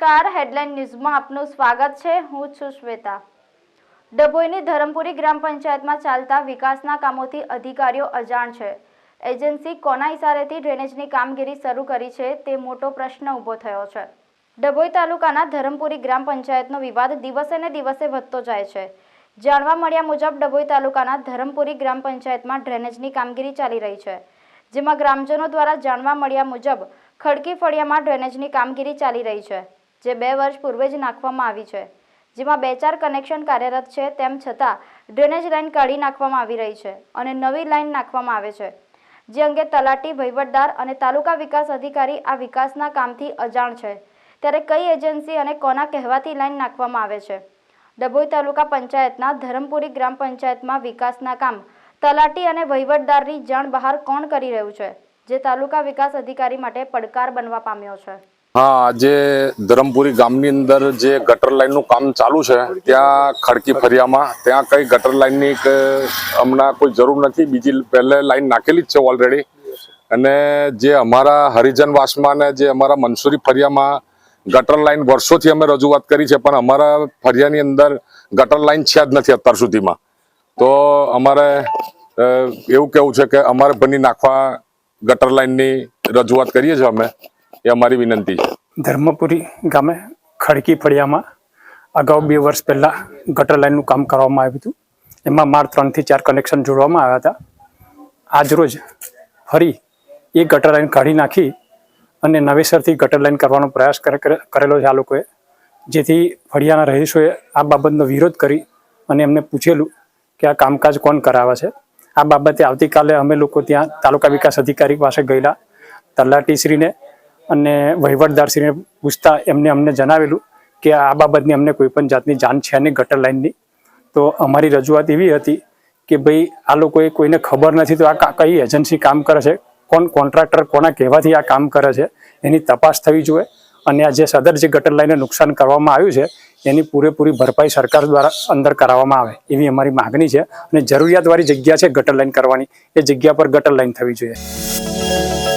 નમસ્કાર હેડલાઇન ન્યૂઝમાં આપનું સ્વાગત છે. હું છું શ્વેતા. ડભોઈની ધરમપુરી ગ્રામ પંચાયતમાં ચાલતા વિકાસના કામોથી અધિકારીઓ અજાણ છે. એજન્સી કોના ઇશારેથી ડ્રેનેજની કામગીરી શરૂ કરી છે તે મોટો પ્રશ્ન ઊભો થયો છે. ડભોઈ તાલુકાના ધરમપુરી ગ્રામ પંચાયતનો વિવાદ દિવસે ને દિવસે વધતો જાય છે. જાણવા મળ્યા મુજબ ડભોઈ તાલુકાના ધરમપુરી ગ્રામ પંચાયતમાં ડ્રેનેજની કામગીરી ચાલી રહી છે. જેમાં ગ્રામજનો દ્વારા જાણવા મળ્યા મુજબ ખડકી ફળિયામાં ડ્રેનેજની કામગીરી ચાલી રહી છે. જે બે વર્ષ પૂર્વે જ નાખવામાં આવી છે. જેમાં બે ચાર કનેક્શન કાર્યરત છે, તેમ છતાં ડ્રેનેજ લાઇન કાઢી નાખવામાં આવી રહી છે અને નવી લાઇન નાખવામાં આવે છે. જે અંગે તલાટી વહીવટદાર અને તાલુકા વિકાસ અધિકારી આ વિકાસના કામથી અજાણ છે. ત્યારે કઈ એજન્સી અને કોના કહેવાથી લાઇન નાખવામાં આવે છે? ડભોઈ તાલુકા પંચાયતના ધરમપુરી ગ્રામ પંચાયતમાં વિકાસના કામ, તલાટી અને વહીવટદારની જાણ બહાર કોણ કરી રહ્યું છે? જે તાલુકા વિકાસ અધિકારી માટે પડકાર બનવા પામ્યો છે. હા, આજે ધરમપુરી ગામની અંદર જે ગટર લાઈનનું કામ ચાલુ છે, ત્યાં ખડકી ફરિયામાં, ત્યાં કઈ ગટર લાઈનની હમણાં કોઈ જરૂર નથી, બીજી પહેલે લાઈન નાખેલી જ છે ઓલરેડી અને જે અમારા હરિજન વાસમાં ને જે અમારા મનસુરી ફરિયામાં ગટર લાઈન વર્ષોથી અમે રજૂઆત કરી છે, પણ અમારા ફરિયાની અંદર ગટર લાઈન છે જ નથી અત્યાર સુધીમાં. તો અમારે એવું કેવું છે કે અમારે બની નાખવા ગટર લાઈનની રજૂઆત કરીએ છીએ અમે. એ અમારી વિનંતી છે. ધર્મપુરી ગામે ખડકી ફળિયામાં અગાઉ બે વર્ષ પહેલાં ગટર લાઇનનું કામ કરવામાં આવ્યું હતું. એમાં માર ત્રણથી ચાર કનેક્શન જોડવામાં આવ્યા હતા. આજરોજ ફરી એ ગટર લાઇન કાઢી નાખી અને નવેસરથી ગટર લાઇન કરવાનો પ્રયાસ કરે- કરે- કરેલો છે આ લોકોએ. જેથી ફળિયાના રહીશોએ આ બાબતનો વિરોધ કરી અને એમને પૂછેલું કે આ કામકાજ કોણ કરાવે છે. આ બાબતે આવતીકાલે અમે લોકો ત્યાં તાલુકા વિકાસ અધિકારી પાસે ગયેલા તલાટીશ્રીને અને વહીવટદારશ્રીને પૂછતા એમને અમને જણાવેલું કે આ બાબતની અમને કોઈ પણ જાતની જાણ છે નહીં ગટર લાઇનની. તો અમારી રજૂઆત એવી હતી કે ભાઈ આ લોકોએ કોઈને ખબર નથી તો આ કઈ એજન્સી કામ કરે છે? કોણ કોન્ટ્રાક્ટર કોના કહેવાથી આ કામ કરે છે? એની તપાસ થવી જોઈએ અને આ જે સદર જે ગટર લાઇનને નુકસાન કરવામાં આવ્યું છે, એની પૂરેપૂરી ભરપાઈ સરકાર દ્વારા અંદર કરાવવામાં આવે એવી અમારી માગણી છે અને જરૂરિયાતવાળી જગ્યા છે ગટર લાઇન કરવાની. એ જગ્યા પર ગટર લાઇન થવી જોઈએ.